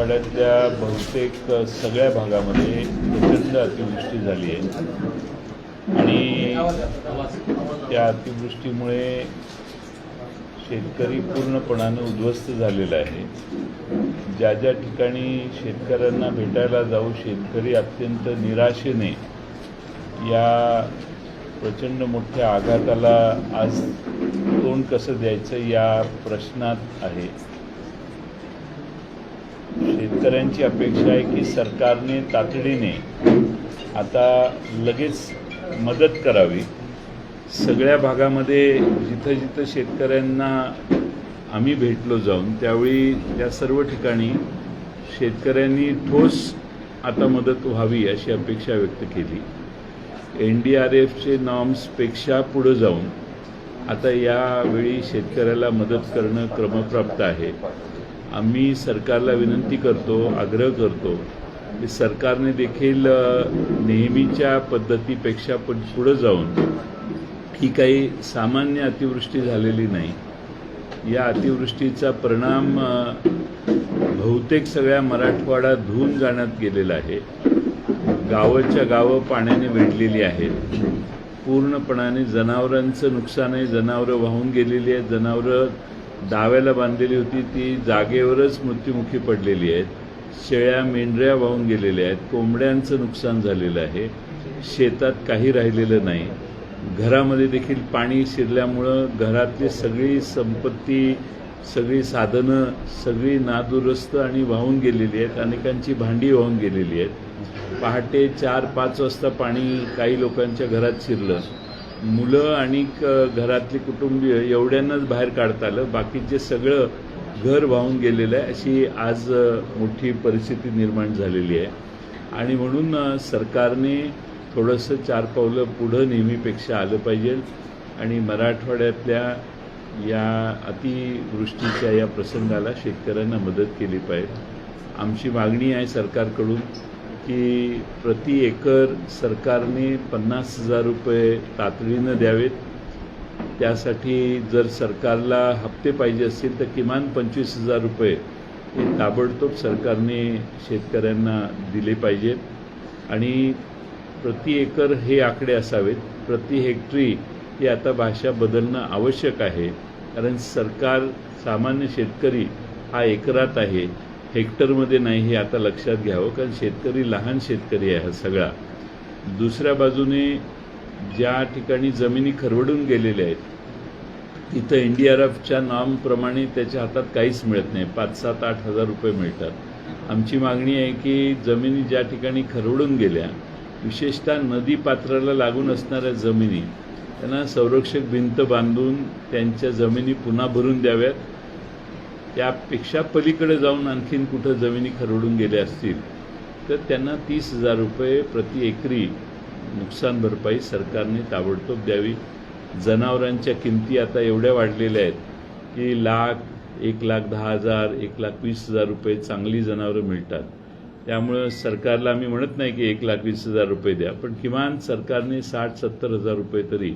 मराठवाड्यातल्या बहुतेक सगळ्या भागामध्ये प्रचंड अतिवृष्टी झाली आहे. आणि त्या अतिवृष्टीमुळे शेतकरी पूर्णपणानं उद्ध्वस्त झालेला आहे. ज्या ज्या ठिकाणी शेतकऱ्यांना भेटायला जाऊ शेतकरी अत्यंत निराशेने या प्रचंड मोठ्या आघाताला आज तोंड कसं द्यायचं या प्रश्नात आहे. शेतकऱ्यांची अपेक्षा आहे की सरकारने तातडीने आता लगेच मदत करावी. सगळ्या भागामध्ये जिथं जिथं शेतकऱ्यांना आम्ही भेटलो जाऊन त्यावेळी त्या सर्व ठिकाणी शेतकऱ्यांनी ठोस आता मदत व्हावी अशी अपेक्षा व्यक्त केली. एन डी आर एफचे नॉर्म्सपेक्षा पुढं जाऊन आता यावेळी शेतकऱ्याला मदत करणं क्रमप्राप्त आहे. आम्ही सरकारला विनंती करतो आग्रह करतो की सरकारने देखील नेहमीच्या पद्धतीपेक्षा पण पुढं जाऊन ही काही सामान्य अतिवृष्टी झालेली नाही. या अतिवृष्टीचा परिणाम बहुतेक सगळ्या मराठवाडा धुवून जाण्यात गेलेला आहे. गावच्या गावं पाण्याने वेढलेली आहेत. पूर्णपणाने जनावरांचं नुकसान आहे जनावरं वाहून गेलेली आहेत. जनावरं डाव्याला बांधलेली होती ती जागेवरच मृत्युमुखी पडलेली आहेत. शेळ्या मेंढऱ्या वाहून गेलेल्या आहेत. कोंबड्यांचं नुकसान झालेलं आहे. शेतात काही राहिलेलं नाही. घरामध्ये देखील पाणी शिरल्यामुळं घरातली सगळी संपत्ती सगळी साधनं सगळी नादुरुस्त आणि वाहून गेलेली आहेत. अनेकांची भांडी वाहून गेलेली आहेत. पहाटे चार पाच वाजता पाणी काही लोकांच्या घरात शिरलं. मुलं आणि क- घरातली कुटुंबीय एवढ्यांनाच बाहेर काढता आलं. बाकीचे सगळं घर वाहून गेलेलं आहे अशी आज मोठी परिस्थिती निर्माण झालेली आहे. आणि म्हणून सरकारने थोडंसं चार पावलं पुढं नेहमीपेक्षा आलं पाहिजे. आणि मराठवाड्यातल्या या अतिवृष्टीच्या या प्रसंगाला शेतकऱ्यांना मदत केली पाहिजे. आमची मागणी आहे सरकारकडून की प्रति एकर सरकारने पन्नास हजार रुपये तातडीनं द्यावेत. त्यासाठी जर सरकारला हप्ते पाहिजे असतील तर किमान पंचवीस हजार रुपये हे ताबडतोब सरकारने शेतकऱ्यांना दिले पाहिजेत. आणि प्रति एकर हे आकडे असावेत. प्रति हेक्टरी ही आता भाषा बदलणं आवश्यक आहे. कारण सरकार सामान्य शेतकरी हा एकरात आहे. हेक्टरमध्ये नाही हे आता लक्षात घ्यावं कारण शेतकरी लहान शेतकरी आहे हा सगळा. दुसऱ्या बाजूने ज्या ठिकाणी जमिनी खरवडून गेलेल्या आहेत तिथं एन डी आर एफच्या नॉमप्रमाणे त्याच्या हातात काहीच मिळत नाही. पाच सात आठ हजार रुपये मिळतात. आमची मागणी आहे की जमिनी ज्या ठिकाणी खरवडून गेल्या विशेषतः नदी पात्राला लागून असणाऱ्या जमिनी त्यांना संरक्षक भिंत बांधून त्यांच्या जमिनी पुन्हा भरून द्याव्यात. त्यापेक्षा पलीकडे जाऊन आणखीन कुठं जमिनी खरवडून गेल्या असतील तर त्यांना तीस हजार रुपये प्रति एकरी नुकसान भरपाई सरकारने ताबडतोब द्यावी. जनावरांच्या किमती आता एवढ्या वाढलेल्या आहेत की लाख एक लाख दहा हजार एक लाख वीस हजार रुपये चांगली जनावरं मिळतात. त्यामुळं सरकारला आम्ही म्हणत नाही की एक लाख वीस हजार रुपये द्या पण किमान सरकारने साठ सत्तर हजार रुपये तरी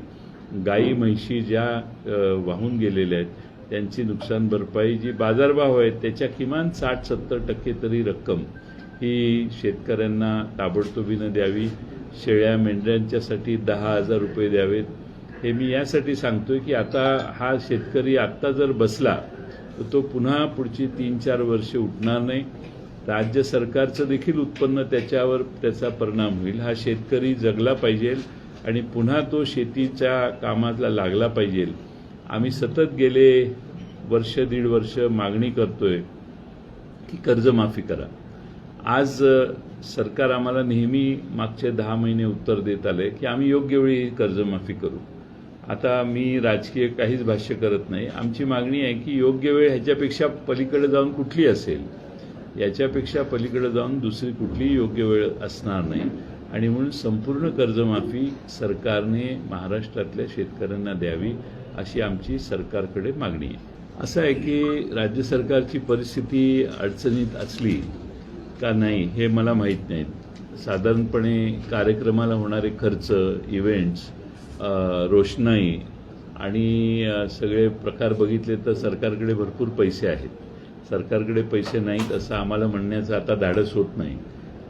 गाई म्हैशी ज्या वाहून गेलेल्या आहेत त्यांची नुकसान भरपाई जी बाजारभाव आहेत त्याच्या किमान साठ सत्तर टक्के तरी रक्कम ही शेतकऱ्यांना ताबडतोबीनं द्यावी. शेळ्या मेंढ्यांच्यासाठी दहा हजार रुपये द्यावेत. हे मी यासाठी सांगतोय की आता हा शेतकरी आत्ता जर बसला तर तो पुन्हा पुढची तीन चार वर्षे उठणार नाही. राज्य सरकारचं देखील उत्पन्न त्याच्यावर त्याचा परिणाम होईल. हा शेतकरी जगला पाहिजे आणि पुन्हा तो शेतीच्या कामाला लागला पाहिजे. आम्ही सतत गेले वर्ष दीड वर्ष मागणी करतोय की कर्जमाफी करा. आज सरकार आम्हाला नेहमी मागचे दहा महिने उत्तर देत आले की आम्ही योग्य वेळी कर्जमाफी करू. आता मी राजकीय काहीच भाष्य करत नाही. आमची मागणी आहे की योग्य वेळ ह्याच्यापेक्षा पलीकडे जाऊन कुठली असेल याच्यापेक्षा पलीकडे जाऊन दुसरी कुठलीही योग्य वेळ असणार नाही. आणि म्हणून संपूर्ण कर्जमाफी सरकारने महाराष्ट्रातल्या शेतकऱ्यांना द्यावी अशी आमची सरकारकडे मागणी आहे. असं आहे की राज्य सरकारची परिस्थिती अडचणीत असली का नाही हे मला माहीत नाही साधारणपणे कार्यक्रमाला होणारे खर्च इव्हेंट्स रोषणाई आणि सगळे प्रकार बघितले तर सरकारकडे भरपूर पैसे आहेत. सरकारकडे पैसे नाहीत असं आम्हाला म्हणण्याचं आता धाडस होत नाही.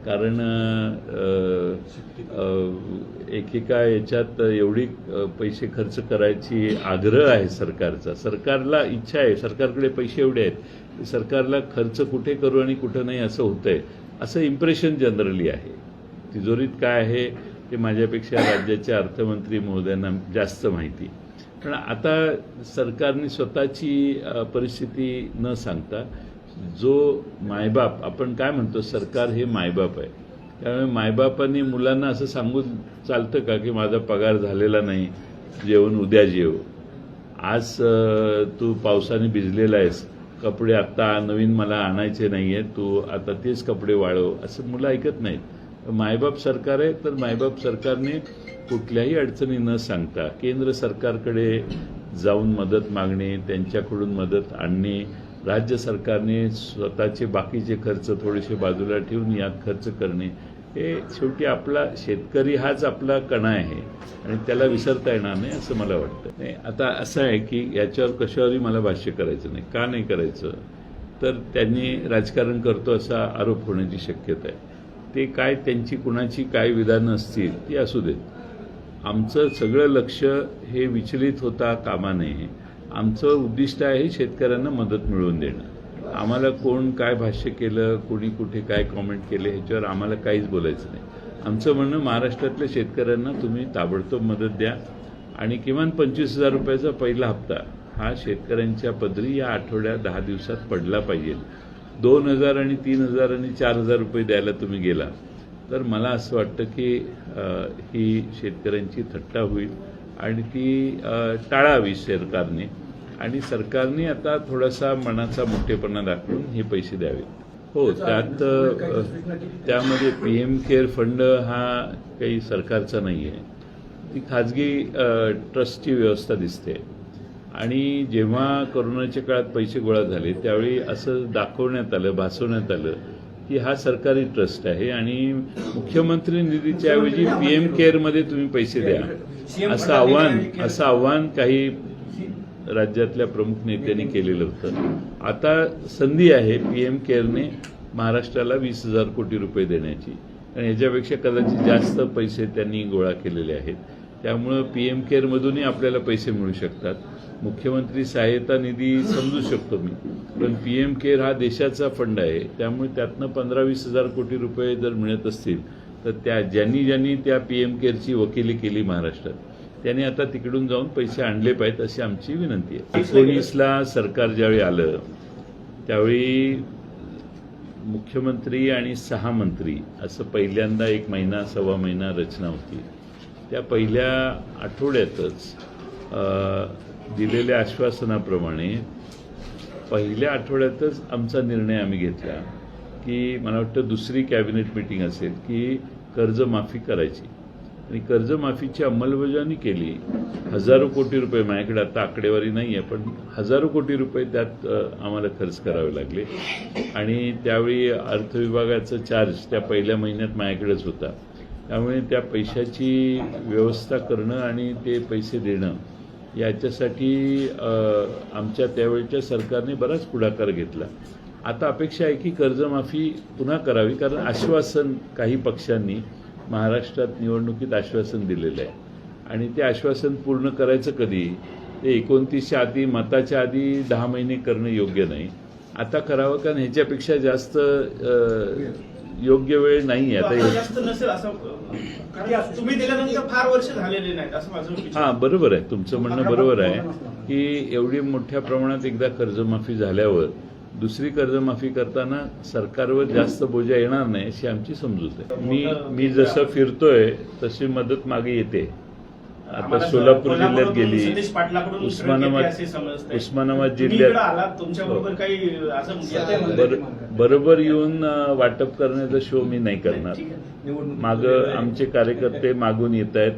कारण एकेका याच्यात एवढी पैसे खर्च करायची आग्रह आहे सरकारचा. सरकारला इच्छा आहे सरकारकडे पैसे एवढे आहेत. सरकारला खर्च कुठे करू आणि कुठं नाही असं होतंय असं इम्प्रेशन जनरली आहे. तिजोरीत काय आहे ते माझ्यापेक्षा राज्याचे अर्थमंत्री महोदयांना जास्त माहिती. पण आता सरकारने स्वतःची परिस्थिती न सांगता जो मायबाप आपण काय म्हणतो सरकार हे मायबाप आहे. त्यामुळे मायबापाने मुलांना असं सांगून चालतं का की माझा पगार झालेला नाही जेवण उद्या जेव. आज तू पावसाने भिजलेला आहेस कपडे आत्ता नवीन मला आणायचे नाही आहेत तू आता तेच कपडे वाळव असं मुलं ऐकत नाहीत. मायबाप सरकार आहे तर मायबाप सरकारने कुठल्याही अडचणी न सांगता केंद्र सरकारकडे जाऊन मदत मागणे त्यांच्याकडून मदत आणणे राज्य सरकारने स्वतःचे बाकीचे खर्च थोडेसे बाजूला ठेवून यात खर्च करणे हे शेवटी आपला शेतकरी हाच आपला कणा आहे आणि त्याला विसरता येणार नाही असं मला वाटतं. नाही आता असं आहे की याच्यावर कशावरही मला भाष्य करायचं नाही. का नाही करायचं? तर त्यांनी राजकारण करतो असा आरोप होण्याची शक्यता आहे. ते काय त्यांची कुणाची काय विधानं असतील ती असू देत. आमचं सगळं लक्ष हे विचलित होता कामा नये. आमचं उद्दिष्ट आहे शेतकऱ्यांना मदत मिळवून देणं. आम्हाला कोण काय भाष्य केलं कोणी कुठे काय कॉमेंट केले ह्याच्यावर आम्हाला काहीच बोलायचं नाही. आमचं म्हणणं महाराष्ट्रातल्या शेतकऱ्यांना तुम्ही ताबडतोब मदत द्या आणि किमान पंचवीस हजार रुपयाचा पहिला हप्ता हा शेतकऱ्यांच्या पदरी या आठवड्यात दहा दिवसात पडला पाहिजे. दोन हजार आणि तीन हजार आणि चार हजार रुपये द्यायला तुम्ही गेला. तर मला असं वाटतं की ही शेतकऱ्यांची थट्टा होईल. आणि ती टाळावी सरकारने. आणि सरकारने आता थोडासा मनाचा मोठेपणा दाखवून हे पैसे द्यावे हो त्यात त्यामध्ये पी एम केअर फंड हा काही सरकारचा नाही आहे ती खाजगी ट्रस्टची व्यवस्था दिसते. आणि जेव्हा कोरोनाच्या काळात पैसे गोळा झाले त्यावेळी असं दाखवण्यात आलं भासवण्यात आलं की हा सरकारी ट्रस्ट आहे आणि मुख्यमंत्री निधीच्या ऐवजी पी एम केअरमध्ये तुम्ही पैसे द्या. असं आव्हान असं आव्हान काही राज्यातल्या प्रमुख नेत्यांनी केलेलं होतं. आता संधी आहे पी एम केअरने महाराष्ट्राला वीस हजार कोटी रुपये देण्याची. आणि ह्याच्यापेक्षा कदाचित जास्त पैसे त्यांनी गोळा केलेले आहेत. त्यामुळं पी एम केअरमधूनही आपल्याला पैसे मिळू शकतात. मुख्यमंत्री सहाय्यता निधी समजू शकतो मी. पण पी एम केअर हा देशाचा फंड आहे. त्यामुळे त्यातनं पंधरा वीस हजार कोटी रुपये जर मिळत असतील तर त्या ज्यांनी ज्यांनी त्या पी एम केअरची वकिली केली महाराष्ट्रात त्यांनी आता तिकडून जाऊन पैसे आणले पाहिजेत अशी आमची विनंती आहे. एकोणीसला सरकार ज्यावेळी आलं त्यावेळी मुख्यमंत्री आणि सहा मंत्री असं पहिल्यांदा एक महिना सव्वा महिना रचना होती. त्या पहिल्या आठवड्यातच दिलेल्या आश्वासनाप्रमाणे पहिल्या आठवड्यातच आमचा निर्णय आम्ही घेतला की मला वाटतं दुसरी कॅबिनेट मिटिंग असेल की कर्जमाफी करायची. आणि कर्जमाफीची अंमलबजावणी केली. हजारो कोटी रुपये माझ्याकडे आता आकडेवारी नाही आहे पण हजारो कोटी रुपये त्यात आम्हाला खर्च करावे लागले. आणि त्यावेळी अर्थविभागाचा चार्ज त्या पहिल्या महिन्यात माझ्याकडेच होता. त्यामुळे त्या पैशाची व्यवस्था करणं आणि ते पैसे देणं याच्यासाठी आमच्या त्यावेळच्या सरकारने बराच पुढाकार घेतला. आता अपेक्षा आहे की कर्जमाफी पुन्हा करावी कारण आश्वासन काही पक्षांनी महाराष्ट्रात निवडणुकीत आश्वासन दिलेलं आहे. आणि ते आश्वासन पूर्ण करायचं कधी? ते एकोणतीसच्या आधी मताच्या आधी दहा महिने करणं योग्य नाही. आता करावं कारण ह्याच्यापेक्षा जास्त योग्य वेळ नाही आहे आता आता जास्त नसेल असं कारण तुम्ही दिल्यानंतर फार वर्ष झालेले नाहीत असं माझं विचार हा बरोबर आहे. तुमचं म्हणणं बरोबर आहे की एवढी मोठ्या प्रमाणात एकदा कर्जमाफी झाल्यावर दुसरी कर्जमाफी करताना सरकारवर जास्त बोजा येणार नाही अशी आमची समजूत आहे. मी मी जसं फिरतोय तशी मदत मागे येते. आता सोलापूर जिल्ह्यात गेली उस्मानाबाद. उस्मानाबाद जिल्ह्यात इकडं आलात तुमच्या बरोबर येऊन वाटप करण्याचा शो मी नाही करणार. माग आमचे कार्यकर्ते मागून येत आहेत.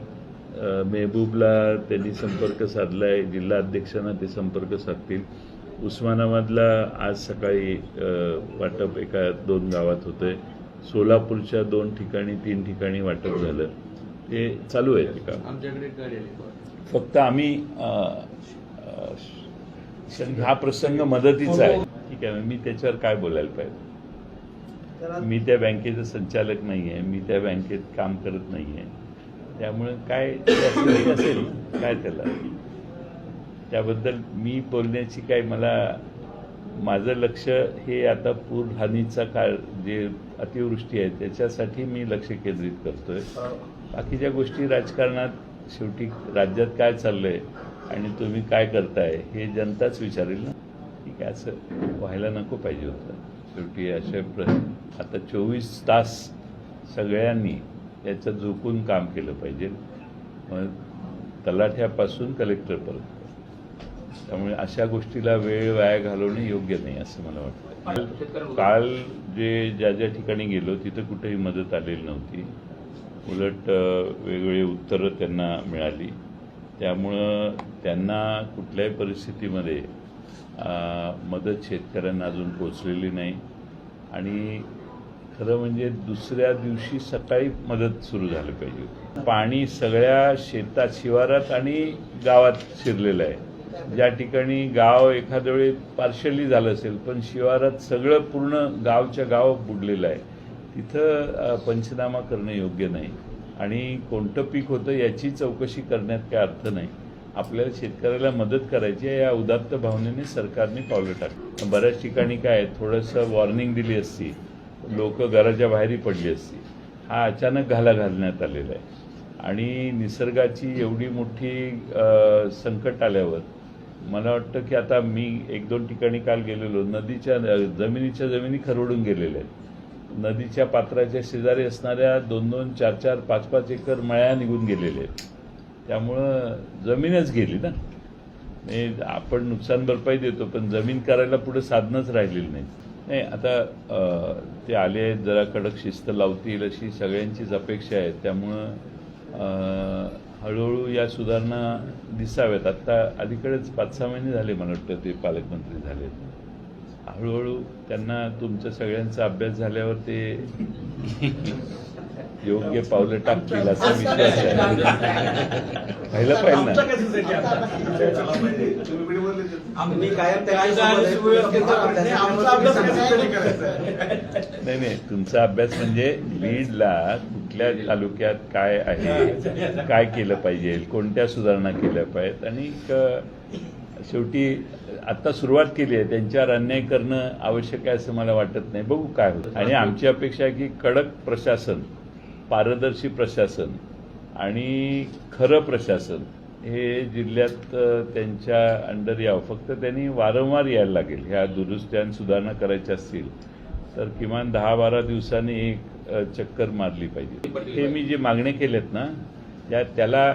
मेहबूबला त्यांनी संपर्क साधलाय जिल्हा अध्यक्षांना ते संपर्क साधतील. उस्मानाबादला आज सकाळी वाटप एका दोन गावात होतंय. सोलापूरच्या दोन ठिकाणी तीन ठिकाणी वाटप झालं. ते चालू आहे फक्त आम्ही हा प्रसंग मदतीचा आहे. ठीक आहे मी त्याच्यावर काय बोलायला पाहिजे? मी त्या बँकेचं संचालक नाही आहे मी त्या बँकेत काम करत नाही आहे त्यामुळे काय असेल काय त्याला? त्याबद्दल मी बोलण्याची काय मला माझं लक्ष हे आता पूर हानीचा काळ जे अतिवृष्टी आहे त्याच्यासाठी मी लक्ष केंद्रित करतोय. बाकीच्या गोष्टी राजकारणात शेवटी राज्यात काय चाललंय आणि तुम्ही काय करताय हे जनताच विचारेल ना? ठीक आहे असं व्हायला नको पाहिजे होतं. शेवटी असे प्र आता चोवीस तास सगळ्यांनी याचं झोकून काम केलं पाहिजे. मग तलाठ्यापासून कलेक्टरपर्यंत त्यामुळे अशा गोष्टीला वेळ वाया घालवणे योग्य नाही असं मला वाटतं. काल जे ज्या ज्या ठिकाणी गेलो तिथं कुठेही मदत आलेली नव्हती. उलट वेगवेगळी उत्तरं त्यांना मिळाली. त्यामुळं त्यांना कुठल्याही परिस्थितीमध्ये मदत शेतकऱ्यांना अजून पोचलेली नाही. आणि खरं म्हणजे दुसऱ्या दिवशी सकाळी मदत सुरू झाली पाहिजे पाणी सगळ्या शेतात शिवारात आणि गावात शिरलेलं आहे. ज्या ठिकाणी गाव एखाद्या वेळी पार्शली झालं असेल पण शिवारात सगळं पूर्ण गावच्या गाव बुडलेलं आहे. तिथं पंचनामा करणं योग्य नाही. आणि कोणतं पीक होतं याची चौकशी करण्यात काय अर्थ नाही. आपल्याला शेतकऱ्याला मदत करायची आहे या उदात्त भावनेने सरकारने पावलं टाकलं. बऱ्याच ठिकाणी काय आहे, थोडंसं वॉर्निंग दिली असती. लोक घराच्या बाहेरही पडली असती. हा अचानक घाला घालण्यात आलेला आहे. आणि निसर्गाची एवढी मोठी संकट आल्यावर मला वाटतं की आता मी एक दोन ठिकाणी काल गेलेलो. नदीच्या जमिनीच्या जमिनी खरवडून गेलेल्या आहेत. नदीच्या पात्राच्या शेजारी असणाऱ्या दोन दोन चार चार पाच पाच एकर मळ्या निघून गेलेले आहेत. त्यामुळं जमीनच गेली ना. म्हणजे आपण नुकसान भरपाई देतो पण जमीन करायला पुढे साधनच राहिलेली नाही. नाही आता ते आले आहेत जरा कडक शिस्त लावतील अशी सगळ्यांचीच अपेक्षा आहे त्यामुळं हळूहळू या सुधारणा दिसाव्यात. आत्ता अलीकडेच पाच सहा महिने झाले मला वाटतं ते पालकमंत्री झालेत. हळूहळू त्यांना तुमच्या सगळ्यांचा अभ्यास झाल्यावर ते योग्य पावलं टाकतील असा विश्वास आहे. पाहिलं? नाही नाही तुमचा अभ्यास म्हणजे बीडला कुठल्या तालुक्यात काय आहे काय केलं पाहिजे कोणत्या सुधारणा केल्या पाहिजेत आणि क- शेवटी आता सुरुवात केली आहे. त्यांच्यावर अन्याय करणं आवश्यक आहे असं मला वाटत नाही. बघू काय होतं. आणि आमची अपेक्षा आहे की कडक प्रशासन पारदर्शी प्रशासन आणि खरं प्रशासन हे जिल्ह्यात त्यांच्या अंडर यावं. फक्त त्यांनी वारंवार यायला लागेल. ह्या दुरुस्त्या आणि सुधारणा करायच्या असतील तर किमान दहा बारा दिवसांनी एक चक्कर मारली पाहिजे. हे मी जे मागण्या केल्यात ना त्या त्याला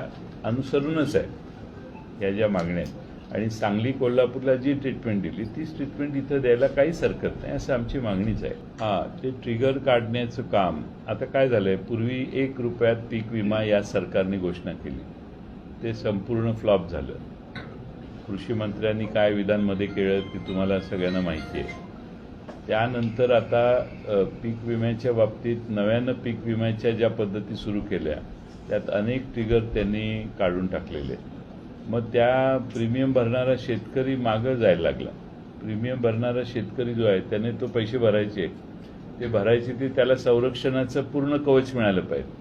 अनुसरूनच आहे. या ज्या मागण्या आहेत. आणि सांगली कोल्हापूरला जी ट्रीटमेंट दिली तीच ट्रीटमेंट इथं द्यायला काहीच हरकत नाही असं आमची मागणीच आहे. हा ते ट्रिगर काढण्याचं काम आता काय झालंय पूर्वी एक रुपयात पीक विमा या सरकारने घोषणा केली. ते संपूर्ण फ्लॉप झालं. कृषी मंत्र्यांनी काय विधानमध्ये केलं ते तुम्हाला सगळ्यांना माहिती आहे. त्यानंतर आता पीक विम्याच्या बाबतीत नव्यानं पीक विम्याच्या ज्या पद्धती सुरू केल्या त्यात अनेक ट्रिगर त्यांनी काढून टाकलेले. आहेत. मग त्या प्रीमियम भरणारा शेतकरी मागं जायला लागला. प्रीमियम भरणारा शेतकरी जो आहे त्याने तो पैसे भरायचे ते भरायचे ते त्याला संरक्षणाचं पूर्ण कवच मिळालं पाहिजे.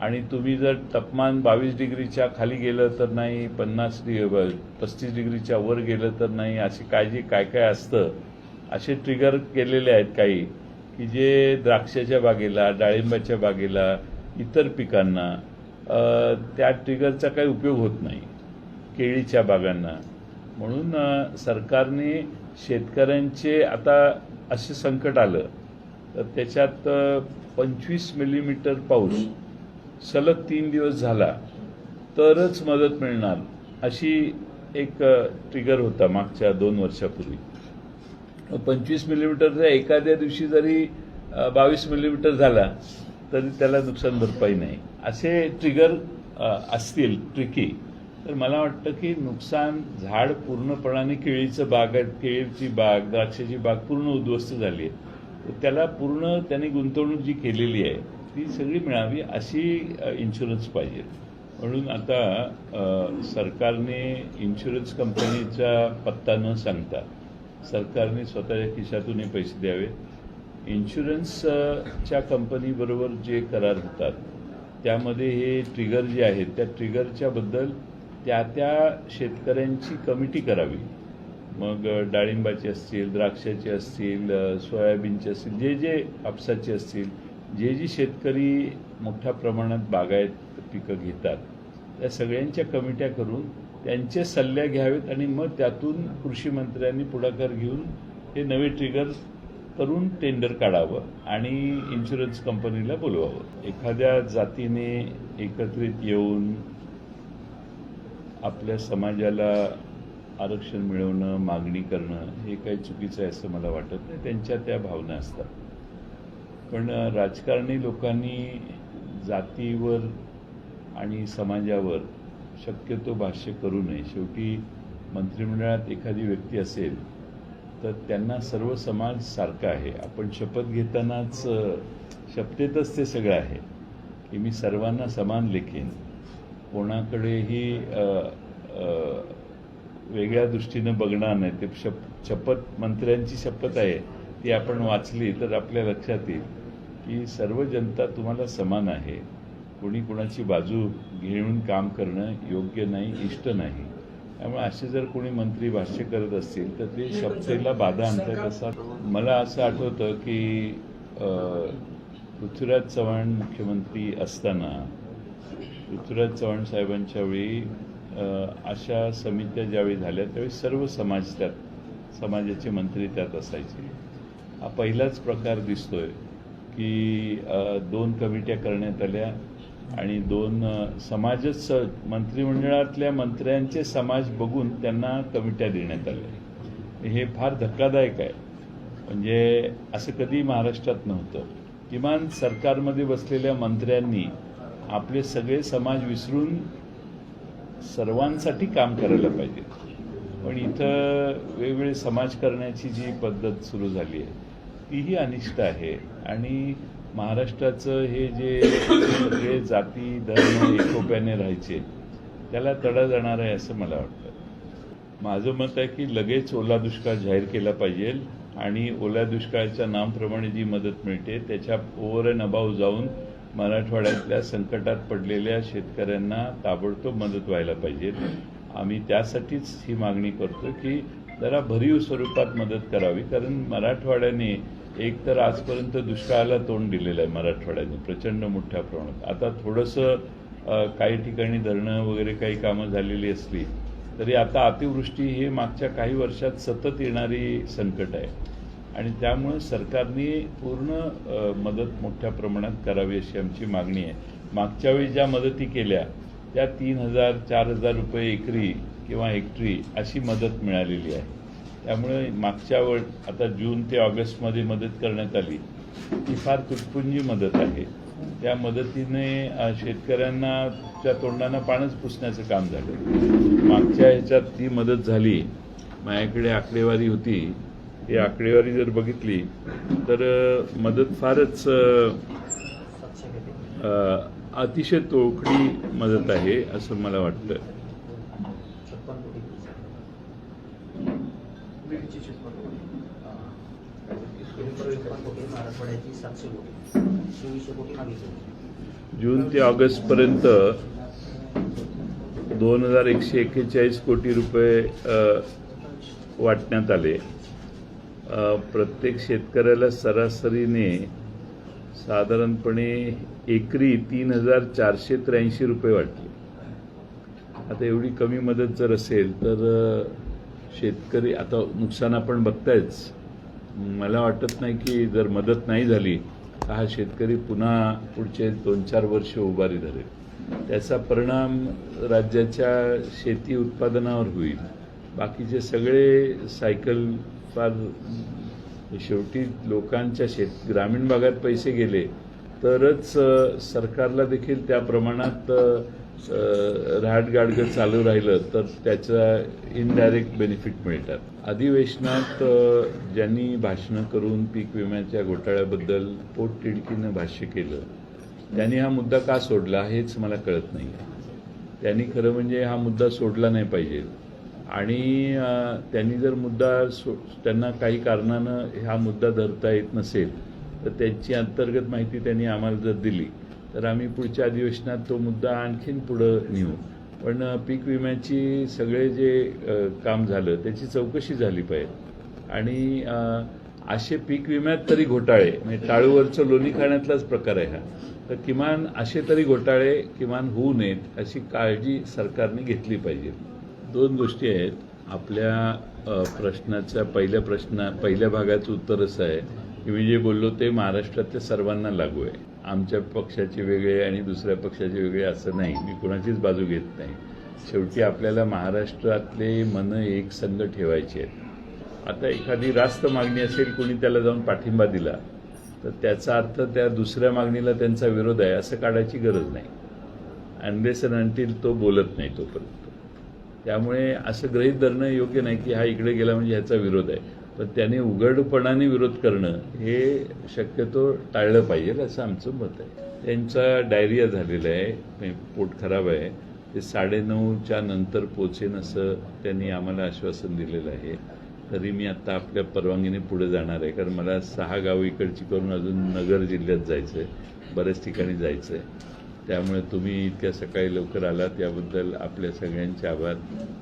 आणि तुम्ही जर तापमान बावीस डिग्रीच्या खाली गेलं तर नाही पन्नास डि पस्तीस डिग्रीच्या वर गेलं तर नाही अशी काळजी काय काय असतं? असे ट्रिगर केलेले आहेत काही की जे द्राक्षाच्या बागेला डाळिंबाच्या बागेला इतर पिकांना त्या ट्रिगरचा काही उपयोग होत नाही. केळीच्या बागांना. म्हणून सरकारने शेतकऱ्यांचे आता असे संकट आलं तर त्याच्यात पंचवीस मिलीमीटर पाऊस सलग तीन दिवस झाला तरच मदत मिळणार अशी एक ट्रिगर होता मागच्या दोन वर्षापूर्वी. पंचवीस मिलीमीटरच्या एखाद्या दिवशी जरी बावीस मिलीमीटर झाला तरी त्याला नुकसान भरपाई नाही. असे ट्रिगर असतील ट्रिकी तर मला वाटतं की नुकसान झाड पूर्णपणाने केळीचं बाग आहे केळीची बाग द्राक्षाची बाग पूर्ण उद्ध्वस्त झाली आहे. तर त्याला पूर्ण त्यांनी गुंतवणूक जी केलेली आहे ती सगळी मिळावी अशी इन्शुरन्स पाहिजे. म्हणून आता सरकारने इन्शुरन्स कंपनीचा पत्ता न सांगता सरकारने स्वतःच्या खिशातूनही पैसे द्यावे. इन्शुरन्सच्या कंपनीबरोबर जे करार होतात त्यामध्ये हे ट्रिगर जे आहेत त्या ट्रिगरच्याबद्दल त्या त्या शेतकऱ्यांची कमिटी करावी. मग डाळिंबाचे असतील द्राक्षाचे असतील सोयाबीनचे असतील जे जे कापसाचे असतील जे जे शेतकरी मोठ्या प्रमाणात बागायत पिकं घेतात त्या सगळ्यांच्या कमिट्या करून त्यांचे सल्ले घ्यावेत आणि मग त्यातून कृषी मंत्र्यांनी पुढाकार घेऊन हे नवे ट्रिगर करून टेंडर काढावं आणि इन्शुरन्स कंपनीला बोलवावं. एखाद्या जातीने एकत्रित येऊन आपल्या समाजाला आरक्षण मिळवणं मागणी करणं हे काही चुकीचं आहे असं मला वाटत नाही. त्यांच्या त्या भावना असतात. पण राजकारणी लोकांनी जातीवर आणि समाजावर शक्यतो भाष्य करू नये. शेवटी मंत्रिमंडळात एखादी व्यक्ती असेल तर त्यांना सर्व समाज सारखा आहे. आपण शपथ घेतानाच शपथेतच ते सगळं आहे. की मी सर्वांना समान लेखीन कोणाकडेही वेगळ्या दृष्टीनं बघणार नाही. ते शप शपथ मंत्र्यांची शपथ आहे ती आपण वाचली तर आपल्या लक्षात येईल की सर्व जनता तुम्हाला समान आहे. कोणी कोणाची बाजू घेऊन काम करणं योग्य नाही इष्ट नाही. त्यामुळे असे जर कोणी मंत्री भाष्य करत असतील तर ते शपथेला बाधा आणतात. असा मला असं आठवतं की पृथ्वीराज चव्हाण मुख्यमंत्री असताना पृथ्वीराज चव्हाण साहेबांच्या वेळी अशा समित्या ज्यावेळी झाल्या त्यावेळी सर्व समाज त्यात समाजाचे मंत्री त्यात असायचे. हा पहिलाच प्रकार दिसतोय की दोन कमिट्या करण्यात आल्या आणि दोन समाजच मंत्रिमंडळातल्या मंत्र्यांचे समाज बघून त्यांना कमिट्या देण्यात आल्या. हे फार धक्कादायक आहे. म्हणजे असं कधी महाराष्ट्रात नव्हतं. किमान सरकारमध्ये बसलेल्या मंत्र्यांनी आपले सगळे समाज विसरून सर्वांसाठी काम करायला पाहिजे. पण इथं वेगवेगळे समाज करण्याची जी पद्धत सुरू झाली आहे तीही अनिष्ट आहे. आणि महाराष्ट्राचं हे जे सगळे जाती धर्म एकोप्याने राहायचे त्याला तडा जाणार आहे असं मला वाटतं. माझं मत आहे की लगेच ओला दुष्काळ जाहीर केला पाहिजे आणि ओल्या दुष्काळाच्या नामप्रमाणे जी मदत मिळते त्याच्या ओव्हर अँड अबाव जाऊन मराठवाड्यातल्या संकटात पडलेल्या शेतकऱ्यांना ताबडतोब मदत व्हायला पाहिजे. आम्ही त्यासाठीच ही मागणी करतो की जरा भरीव स्वरूपात मदत करावी कारण मराठवाड्याने एक तर आजपर्यंत दुष्काळाला तोंड दिलेलं आहे मराठवाड्याने प्रचंड मोठ्या प्रमाणात. आता थोडंसं काही ठिकाणी धरणं वगैरे काही कामं झालेली असली तरी आता अतिवृष्टी हे मागच्या काही वर्षात सतत येणारी संकट आहे. आणि त्यामुळे सरकारने पूर्ण मदत मोठ्या प्रमाणात करावी अशी आमची मागणी आहे. मागच्या वेळी ज्या मदती केल्या त्या तीन हजार चार हजार रुपये एकरी किंवा हेक्टरी अशी मदत मिळालेली आहे. त्यामुळे मागच्या वेळ आता जून ते ऑगस्टमध्ये मदत करण्यात आली. ती फार तुटपुंजी मदत आहे. त्या मदतीने शेतकऱ्यांनाच्या तोंडांना च्या पाणच पुसण्याचं काम झालं. मागच्या ह्याच्यात ती मदत झाली. माझ्याकडे आकडेवारी होती. ही आकडेवारी जर बघितली तर मदत फारच अतिशय तोकडी मदत आहे असं मला वाटतं. जून ते ऑगस्ट पर्यंत दोन हजार एकशे एक्केचाळीस कोटी रुपये वाटण्यात आले. प्रत्येक शेतकऱ्याला सरासरीने साधारणपणे एकरी तीन हजार चारशे त्र्याऐंशी रुपये वाटले. आता एवढी कमी मदत जर असेल तर शेतकरी आता नुकसान आपण बघतायच. मला वाटत नाही की जर मदत नाही झाली तर हा शेतकरी पुन्हा पुढचे दोन चार वर्ष उभारी धरेल. त्याचा परिणाम राज्याच्या शेती उत्पादनावर होईल. बाकीचे सगळे सायकल फार शेवटी लोकांच्या शेत ग्रामीण भागात पैसे गेले तरच सरकारला देखील त्या प्रमाणात अ, चालू राहिलं तर त्याचा इनडायरेक्ट बेनिफिट मिळतात. अधिवेशनात ज्यांनी भाषणं करून पीक विम्याच्या घोटाळ्याबद्दल पोटतिडकीनं भाष्य केलं त्यांनी हा मुद्दा का सोडला हेच मला कळत नाही त्यांनी खरं म्हणजे हा मुद्दा सोडला नाही पाहिजे. आणि त्यांनी जर मुद्दा सो त्यांना काही कारणानं हा मुद्दा धरता येत नसेल तर त्यांची अंतर्गत माहिती त्यांनी आम्हाला जर दिली तर आम्ही पुढच्या अधिवेशनात तो मुद्दा आणखीन पुढं नेऊ. पण पीक विम्याची सगळे जे काम झालं त्याची चौकशी झाली पाहिजे. आणि असे पीक विम्यात तरी घोटाळे म्हणजे टाळूवरचं लोणी खाण्यातलाच प्रकार आहे हा तर किमान असे तरी घोटाळे किमान होऊ नयेत अशी काळजी सरकारने घेतली पाहिजे. दोन गोष्टी आहेत. आपल्या प्रश्नाच्या पहिल्या प्रश्ना पहिल्या भागाचं उत्तर असं आहे की मी जे बोललो ते महाराष्ट्रातल्या सर्वांना लागू आहे. आमच्या पक्षाचे वेगळे आणि दुसऱ्या पक्षाचे वेगळे असं नाही. मी कुणाचीच बाजू घेत नाही. शेवटी आपल्याला महाराष्ट्रातले मन एक संघ ठेवायचे आहेत. आता एखादी रास्त मागणी असेल कोणी त्याला जाऊन पाठिंबा दिला तर त्याचा अर्थ त्या दुसऱ्या मागणीला त्यांचा विरोध आहे असं काढायची गरज नाही. अनलेस आणतील तो बोलत नाही तोपर्यंत. त्यामुळे असं गृहीत धरणं योग्य नाही की हा इकडे गेला म्हणजे ह्याचा विरोध आहे. पण त्याने उघडपणाने विरोध करणं हे शक्यतो टाळलं पाहिजे असं आमचं मत आहे. त्यांचा डायरिया झालेला आहे पोट खराब आहे. ते साडेनऊच्या नंतर पोचेन असं त्यांनी आम्हाला आश्वासन दिलेलं आहे. तरी मी आत्ता आपल्या परवानगीने पुढे जाणार आहे कारण मला सहा गावं इकडची करून अजून नगर जिल्ह्यात जायचं आहे बऱ्याच ठिकाणी जायचं आहे त्यामुळे तुम्ही इतक्या सकाळी लवकर आलात याबद्दल आपल्या सगळ्यांचे आभार.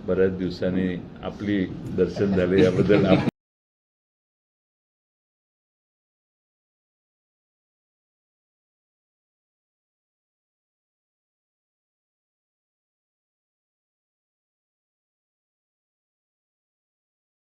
बऱ्याच दिवसांनी आपली दर्शन झाले याबद्दल